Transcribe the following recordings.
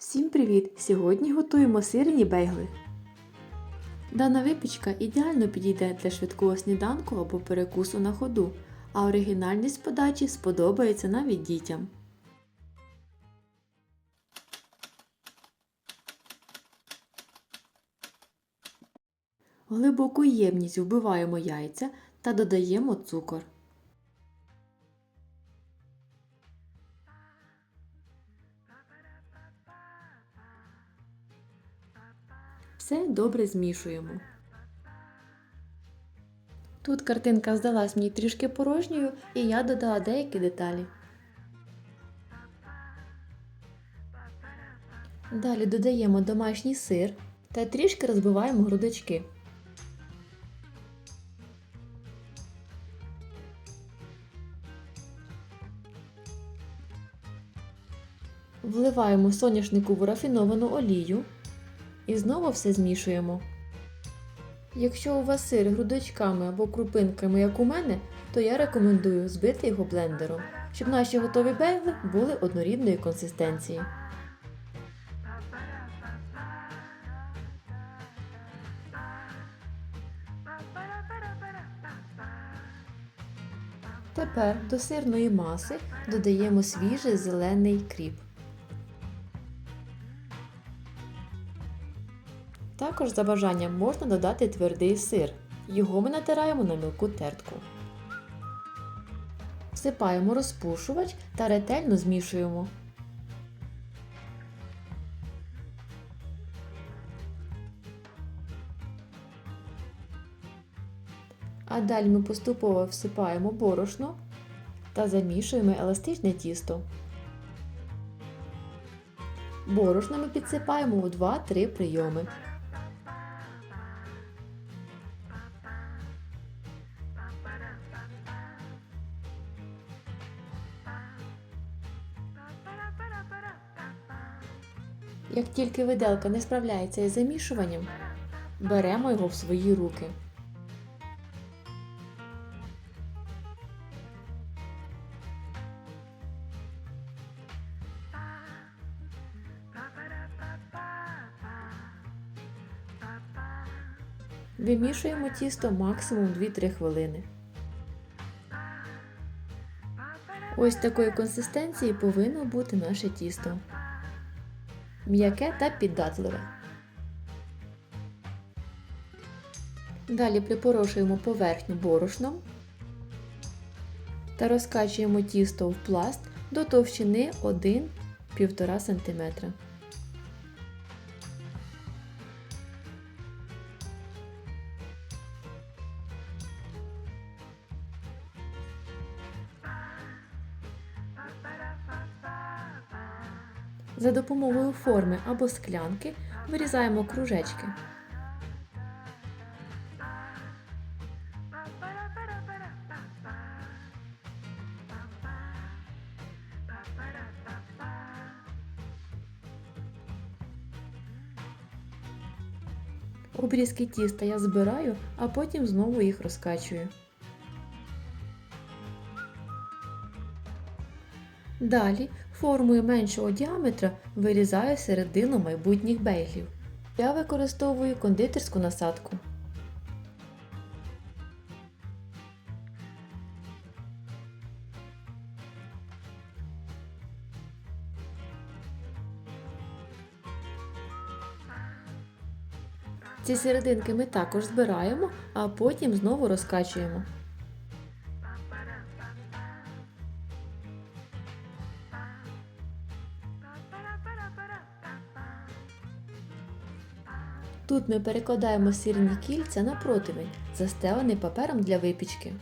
Всім привіт! Сьогодні готуємо сирні бейгли. Дана випічка ідеально підійде для швидкого сніданку або перекусу на ходу, а оригінальність подачі сподобається навіть дітям. Глибоку ємність вбиваємо яйця та додаємо цукор. Все добре змішуємо. Тут картинка здалась мені трішки порожньою, і я додала деякі деталі. Далі додаємо домашній сир та трішки розбиваємо грудочки. Вливаємо соняшникову рафіновану олію і знову все змішуємо. Якщо у вас сир грудочками або крупинками, як у мене, то я рекомендую збити його блендером, щоб наші готові бейгли були однорідної консистенції. Тепер до сирної маси додаємо свіжий зелений кріп. Також за бажанням можна додати твердий сир. Його ми натираємо на мілку тертку. Всипаємо розпушувач та ретельно змішуємо. А далі ми поступово всипаємо борошно та замішуємо еластичне тісто. Борошно ми підсипаємо у 2-3 прийоми. Як тільки виделка не справляється із замішуванням, беремо його в свої руки. Вимішуємо тісто максимум 2-3 хвилини. Ось такої консистенції повинно бути наше тісто. М'яке та піддатливе. Далі припорошуємо поверхню борошном та розкачуємо тісто в пласт до товщини 1-1,5 см. За допомогою форми або склянки вирізаємо кружечки. Обрізки тіста я збираю, а потім знову їх розкачую. Далі формою меншого діаметра вирізаю середину майбутніх бейглів. Я використовую кондитерську насадку. Ці серединки ми також збираємо, а потім знову розкачуємо. Тут ми перекладаємо сирні кільця на противень, застелений папером для випічки.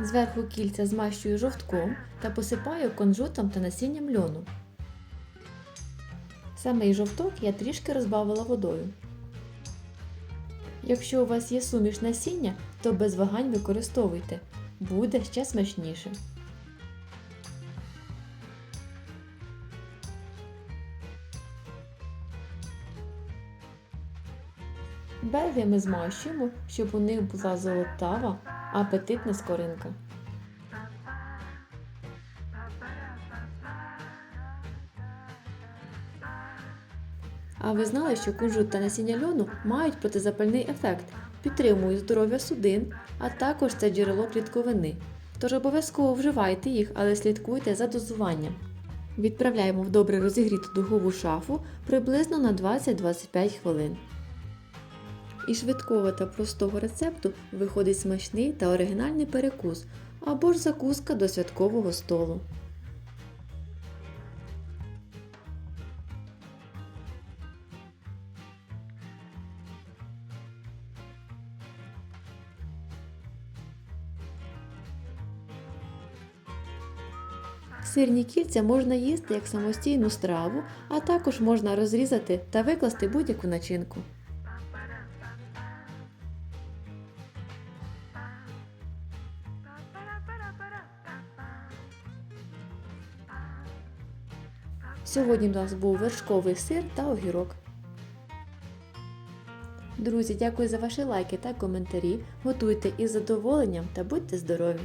Зверху кільця змащую жовтком та посипаю кунжутом та насінням льону. Самий жовток я трішки розбавила водою. Якщо у вас є суміш насіння, то без вагань використовуйте. буде ще смачніше. Бельги ми змащуємо, щоб у них була золотава, апетитна скоринка. А ви знали, що кунжут та насіння льону мають протизапальний ефект, підтримують здоров'я судин, а також це джерело клітковини. Тож обов'язково вживайте їх, але слідкуйте за дозуванням. Відправляємо в добре розігріту духову шафу приблизно на 20-25 хвилин. Із швидкого та простого рецепту виходить смачний та оригінальний перекус або ж закуска до святкового столу. Сирні кільця можна їсти як самостійну страву, а також можна розрізати та викласти будь-яку начинку. Сьогодні в нас був вершковий сир та огірок. Друзі, дякую за ваші лайки та коментарі. Готуйте із задоволенням та будьте здорові!